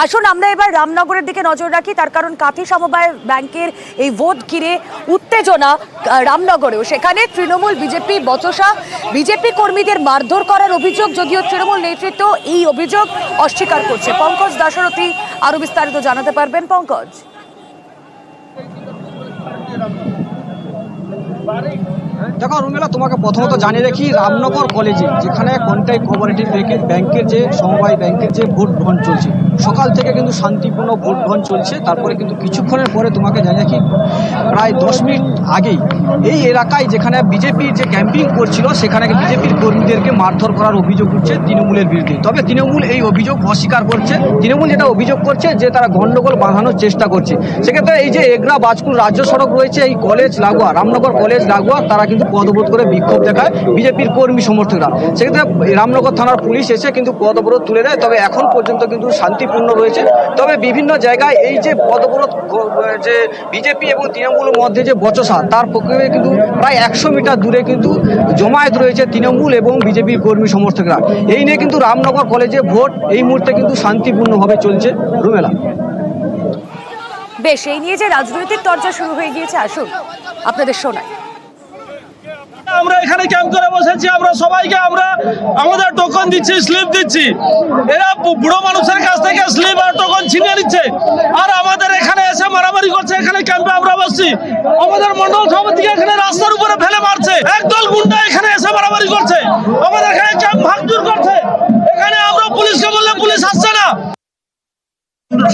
আসুন, আমরা এবার রামনগরের দিকে নজর রাখি। তার কারণ কাথি সমবায় ব্যাংকের এই ভোট ঘিরে উত্তেজনা রামনগরেও। সেখানে তৃণমূল বিজেপি, বচসা, বিজেপি কর্মীদের মারধর করার অভিযোগ, যদিও তৃণমূল নেতৃত্ব এই অভিযোগ অস্বীকার করছে। পঙ্কজ দাশরথী আরও বিস্তারিত জানাতে পারবেন। পঙ্কজ। দেখো রুমেলা তোমাকে প্রথমত জানিয়ে রাখি, রামনগর কলেজে যেখানে কন্টাই কোঅপারেটিভ ব্যাংকের যে সমবায় ব্যাংকের যে ভোট গ্রহণ চলছে সকাল থেকে কিন্তু শান্তিপূর্ণ ভোট গ্রহণ চলছে। তারপরে কিন্তু কিছুক্ষণের পরে তোমাকে জানিয়ে রাখি, প্রায় দশ মিনিট আগেই এই এলাকায় যেখানে বিজেপি যে ক্যাম্পিং করছিল, সেখানে বিজেপির কর্মীদেরকে মারধর করার অভিযোগ উঠছে তৃণমূলের বিরুদ্ধে। তবে তৃণমূল এই অভিযোগ অস্বীকার করছে। তৃণমূল যেটা অভিযোগ করছে, যে তারা গন্ডগোল বাঁধানোর চেষ্টা করছে। সেক্ষেত্রে এই যে এগরা বাজপুর রাজ্য সড়ক রয়েছে, এই কলেজ লাগোয়া, রামনগর কলেজ লাগোয়া, তারা কিন্তু পদবোধ করে বিক্ষোভ দেখায় বিজেপির কর্মী সমর্থকরা। সেক্ষেত্রে রামনগর থানার পুলিশ এসে কিন্তু পদবরোধ তুলে দেয়, তবে এখন পর্যন্ত কিন্তু শান্তিপূর্ণ রয়েছে। তবে বিভিন্ন জায়গায় এই যে পদবরোধ যে বিজেপি এবং তৃণমূলের মধ্যে যে বচসা, তার পক্ষে কিন্তু প্রায় একশো মিটার দূরে কিন্তু জমায়েত রয়েছে তৃণমূল এবং বিজেপির কর্মী সমর্থকরা। এই নিয়ে কিন্তু রামনগর কলেজে ভোট, এই মুহূর্তে কিন্তু শান্তিপূর্ণভাবে চলছে রুমেলা। বেশ, এই নিয়ে যে রাজনৈতিক চর্চা শুরু হয়ে গিয়েছে, আসুন আপনাদের শোনাই। আমরা এখানে ক্যাম্প করে বসেছি, আমরা সবাইকে আমরা আমাদের টোকন দিচ্ছি স্লিপ দিচ্ছি। এরা বুড়ো মানুষের কাছ থেকে স্লিপ আর টোকন ছিনিয়ে নিচ্ছে। আর আমাদের এখানে এসে মারামারি করছে, এখানে ক্যাম্পে আমরা বসছি। আমাদের মন্ডল সভাপতিকে এখানে রাস্তার উপরে ফেলে মারছে একদল গুন্ডা এখানে এসে মারামারি করছে আমাদের এখানে ক্যাম্প ভাঙচুর করছে এখানে আমরা পুলিশকে বললে পুলিশ আসছে না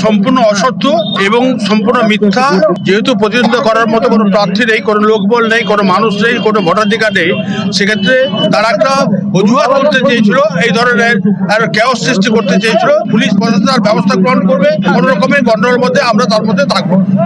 সম্পূর্ণ অসত্য এবং সম্পূর্ণ মিথ্যা। যেহেতু প্রতিদ্বন্দ্বিতা করার মতো কোনো প্রার্থী নেই, কোনো লোকবল নেই, কোনো মানুষ নেই, কোনো ভোটাধিকার নেই, সেক্ষেত্রে তারা একটা অজুহাত করতে চেয়েছিল, এই ধরনের আর ক্যাওস সৃষ্টি করতে চেয়েছিল। পুলিশ প্রশাসন তার ব্যবস্থা গ্রহণ করবে, কোনো রকমের গন্ডগোলের মধ্যে আমরা তার মধ্যে থাকব।